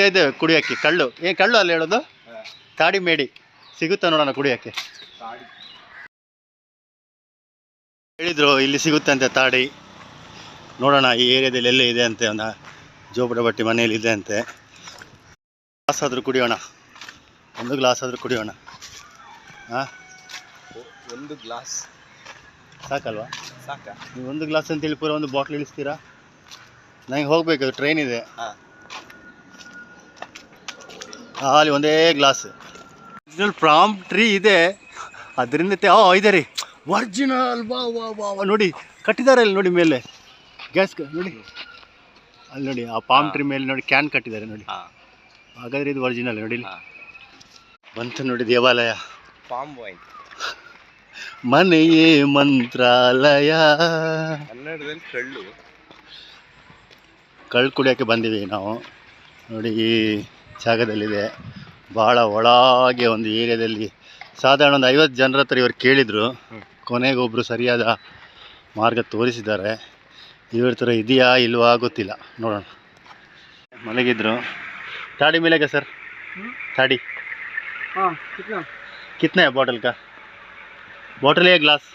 ಇದು ಕುಡಿಯೋಕ್ಕೆ. ಕಳ್ಳು. ಏನು ಕಳ್ಳು ಅಲ್ಲಿ ಹೇಳೋದು? ತಾಡಿ ಮೇಡಿ. ಸಿಗುತ್ತಾ ನೋಡೋಣ ಕುಡಿಯೋಕ್ಕೆ? ಹೇಳಿದರು ಇಲ್ಲಿ ಸಿಗುತ್ತಂತೆ ತಾಡಿ. ನೋಡೋಣ ಈ ಏರಿಯಾದಲ್ಲಿ ಎಲ್ಲೇ ಇದೆ ಅಂತೆ ಒಂದು ಜೋಪಡ ಬಟ್ಟಿ ಮನೆಯಲ್ಲಿ ಇದೆ ಅಂತೆ. ಗ್ಲಾಸ್ ಆದರೂ ಕುಡಿಯೋಣ. ಒಂದು ಗ್ಲಾಸ್ ಆದರೂ ಕುಡಿಯೋಣ. ಹಾಂ ಒಂದು ಗ್ಲಾಸ್. ಸಾಕಲ್ವಾ? ಸಾಕ. ನೀವು ಒಂದು ಗ್ಲಾಸ್ ಅಂತೇಳಿ ಪೂರ ಒಂದು ಬಾಟ್ಲ್ ಇಳಿಸ್ತೀರಾ? ನನಗೆ ಹೋಗಬೇಕು ಟ್ರೈನ್ ಇದೆ. ಹಾ. ಅಲ್ಲಿ ಒಂದೇ ಗ್ಲಾಸ್ ಒರಿಜಿನಲ್ ಪ್ರಾಮ್ ಟ್ರೀ ಇದೆ. ಅದರಿಂದ ಆ ಇದೆ ರೀ. ಒರಿಜಿನಲ್ ವಾ ವಾ ವಾ ವಾ. ನೋಡಿ ಕಟ್ಟಿದ್ದಾರೆ ಅಲ್ಲಿ ನೋಡಿ ಮೇಲೆ. ಗ್ಯಾಸ್ ನೋಡಿ. ಅಲ್ಲಿ ನೋಡಿ ಆ ಪಾಮ್ ಟ್ರೀ ಮೇಲೆ ನೋಡಿ ಕ್ಯಾನ್ ಕಟ್ಟಿದ್ದಾರೆ ನೋಡಿ. ಹಾಗಾದ್ರೆ ಇದು ಒರಿಜಿನಲ್ ನೋಡಿ. ಬಂತು ನೋಡಿ ದೇವಾಲಯ. ಪಾಮ್ ವೈನ್ ಮನೆಯೇ ಮಂತ್ರಾಲಯ. ಕನ್ನಡದಲ್ಲಿ ಕಳ್ಳು. ಕಳ್ಳು ಕುಡಿಯೋಕ್ಕೆ ಬಂದೀವಿ ನಾವು. ನೋಡಿ. ಜಾಗದಲ್ಲಿದೆ. ಭಾಳ ಒಳಗೆ ಒಂದು ಏರಿಯಾದಲ್ಲಿ ಸಾಧಾರಣ ಒಂದು ಐವತ್ತು ಜನರ ಹತ್ರ ಇವರು ಕೇಳಿದರು. ಕೊನೆಗೆ ಒಬ್ಬರು ಸರಿಯಾದ ಮಾರ್ಗ ತೋರಿಸಿದ್ದಾರೆ. ಇವ್ರ ಥರ ಇದೆಯಾ ಇಲ್ವಾ ಗೊತ್ತಿಲ್ಲ. ನೋಡೋಣ. ಮಲಗಿದ್ರು. ತಾಡಿ ಮೇಲೆಗ ಸರ್? ತಾಡಿ. ಹಾಂ ಕಿತ್ನ? Bottle ಬಾಟಲೇ glass